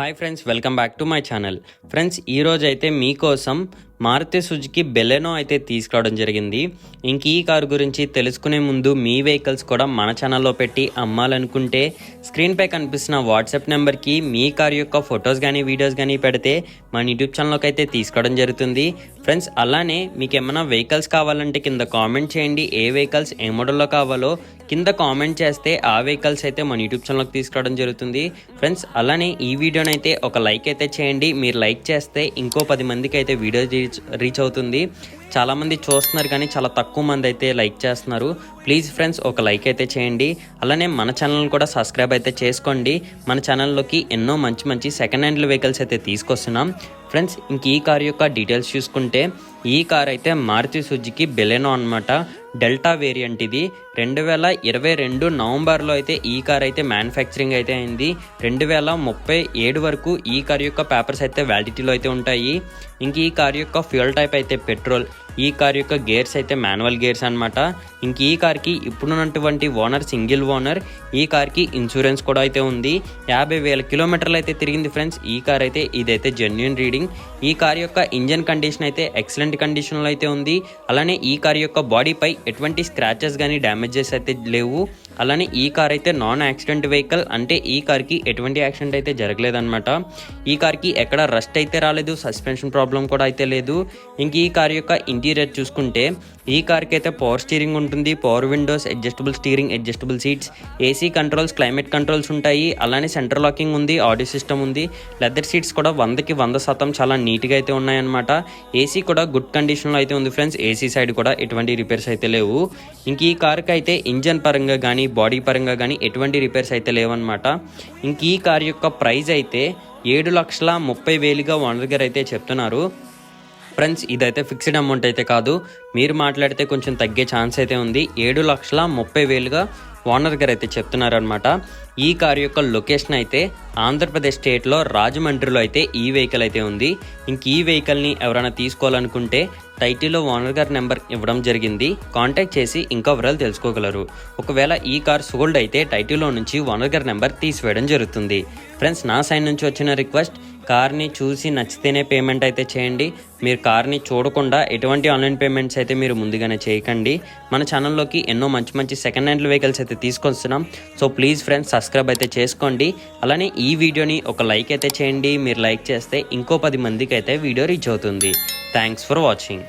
Hi friends welcome back to my channel friends ఈరోజు అయితే మీకోసం మారుతి సుజుకి బెలెనో అయితే తీసుకురావడం జరిగింది. ఇంక ఈ కారు గురించి తెలుసుకునే ముందు మీ వెహికల్స్ కూడా మన ఛానల్లో పెట్టి అమ్మాలనుకుంటే స్క్రీన్పై కనిపిస్తున్న వాట్సాప్ నెంబర్కి మీ కారు యొక్క ఫొటోస్ కానీ వీడియోస్ కానీ పెడితే మన యూట్యూబ్ ఛానల్లోకి అయితే తీసుకోవడం జరుగుతుంది. ఫ్రెండ్స్ అలానే మీకు ఏమైనా వెహికల్స్ కావాలంటే కింద కామెంట్ చేయండి. ఏ వెహికల్స్ ఏ మోడల్లో కావాలో కింద కామెంట్ చేస్తే ఆ వెహికల్స్ అయితే మన యూట్యూబ్ ఛానల్కి తీసుకురావడం జరుగుతుంది. ఫ్రెండ్స్ అలానే ఈ వీడియోనైతే ఒక లైక్ అయితే చేయండి. మీరు లైక్ చేస్తే ఇంకో పది మందికి అయితే వీడియో రీచ్ రీచ్ అవుతుంది. చాలామంది చూస్తున్నారు కానీ చాలా తక్కువ మంది అయితే లైక్ చేస్తున్నారు. ప్లీజ్ ఫ్రెండ్స్ ఒక లైక్ అయితే చేయండి. అలానే మన ఛానల్ కూడా సబ్స్క్రైబ్ అయితే చేసుకోండి. మన ఛానల్లోకి ఎన్నో మంచి మంచి సెకండ్ హ్యాండ్ వెహికల్స్ అయితే తీసుకొస్తున్నాం. ఫ్రెండ్స్ ఇంక ఈ కార్ యొక్క డీటెయిల్స్ చూసుకుంటే ఈ కార్ అయితే మారుతి సుజుకి బెలెనో అనమాట డెల్టా వేరియంట్ ఇది. రెండు వేల ఇరవై రెండు నవంబర్లో అయితే ఈ కార్ అయితే మ్యానుఫ్యాక్చరింగ్ అయితే అయింది. రెండు వేల ముప్పై ఏడు వరకు ఈ కార్ యొక్క పేపర్స్ అయితే వ్యాలిడిటీలో అయితే ఉంటాయి. ఇంక ఈ కార్ యొక్క ఫ్యూయల్ టైప్ అయితే పెట్రోల్ ఈ కార్ యొక్క గేర్స్ అయితే మాన్యువల్ గేర్స్ అనమాట ఇంక ఈ కార్కి ఇప్పుడున్నటువంటి ఓనర్ సింగిల్ ఓనర్ ఈ కార్కి ఇన్సూరెన్స్ కూడా అయితే ఉంది. యాభై వేల కిలోమీటర్లు అయితే తిరిగింది ఫ్రెండ్స్. ఈ కార్ అయితే ఇదైతే జెన్యున్ రీడింగ్ ఈ కార్ యొక్క ఇంజన్ కండిషన్ అయితే ఎక్సలెంట్ కండిషన్లో అయితే ఉంది. అలానే ఈ కార్ యొక్క బాడీపై ఎటువంటి స్క్రాచెస్ కానీ డ్యామేజెస్ అయితే లేవు. అలానే ఈ కార్ అయితే నాన్ యాక్సిడెంట్ వెహికల్. అంటే ఈ కార్కి ఎటువంటి యాక్సిడెంట్ అయితే జరగలేదన్నమాట. ఈ కార్కి ఎక్కడ రస్ట్ అయితే రాలేదు సస్పెన్షన్ ప్రాబ్లం కూడా అయితే లేదు. ఇంక ఈ కార్ యొక్క ఇంటీరియర్ చూసుకుంటే ఈ కార్కి అయితే పవర్ స్టీరింగ్ ఉంటుంది power windows adjustable steering adjustable seats AC controls climate controls ఉంటాయి. అలానే సెంటర్ లాకింగ్ ఉంది ఆడియో సిస్టమ్ ఉంది. లెదర్ సీట్స్ కూడా వందకి వంద శాతం చాలా నీట్గా అయితే ఉన్నాయన్నమాట. ఏసీ కూడా గుడ్ కండిషన్లో అయితే ఉంది ఫ్రెండ్స్ ఏసీ సైడ్ కూడా ఎటువంటి రిపేర్స్ అయితే లేవు. ఇంక ఈ కార్కి అయితే ఇంజన్ పరంగా కానీ బాడీ పరంగా కానీ ఎటువంటి రిపేర్స్ అయితే లేవన్నమాట. ఇంక ఈ కార్ యొక్క ప్రైస్ అయితే ఏడు లక్షల ముప్పై వేలుగా ఓనర్ గారు అయితే చెప్తున్నారు. ఫ్రెండ్స్ ఇదైతే ఫిక్స్డ్ అమౌంట్ అయితే కాదు. మీరు మాట్లాడితే కొంచెం తగ్గే ఛాన్స్ అయితే ఉంది. ఏడు లక్షల ముప్పై వేలుగా ఓనర్ గారు అయితే చెప్తున్నారనమాట ఈ కార్ యొక్క లొకేషన్ అయితే ఆంధ్రప్రదేశ్ స్టేట్లో రాజమండ్రిలో అయితే ఈ వెహికల్ అయితే ఉంది. ఇంక ఈ వెహికల్ని ఎవరైనా తీసుకోవాలనుకుంటే టైటిల్లో ఓనర్ గారి నెంబర్ ఇవ్వడం జరిగింది. కాంటాక్ట్ చేసి ఇంకా వివరాలు తెలుసుకోగలరు. ఒకవేళ ఈ కార్ సోల్డ్ అయితే టైటిల్లో నుంచి ఓనర్ గారి నెంబర్ తీసివేయడం జరుగుతుంది. ఫ్రెండ్స్ నా సైడ్ నుంచి వచ్చిన రిక్వెస్ట్ కార్ని చూసి నచ్చితేనే పేమెంట్ అయితే చేయండి. మీరు కార్ని చూడకుండా ఎటువంటి ఆన్లైన్ పేమెంట్స్ అయితే మీరు ముందుగానే చేయకండి. మన ఛానల్లోకి ఎన్నో మంచి మంచి సెకండ్ హ్యాండ్ వెహికల్స్ అయితే తీసుకొస్తున్నాం. సో ప్లీజ్ ఫ్రెండ్స్ సబ్స్క్రైబ్ అయితే చేసుకోండి. అలానే ఈ వీడియోని ఒక లైక్ అయితే చేయండి. మీరు లైక్ చేస్తే ఇంకో పది మందికి అయితే వీడియో రీచ్ అవుతుంది. Thanks for watching.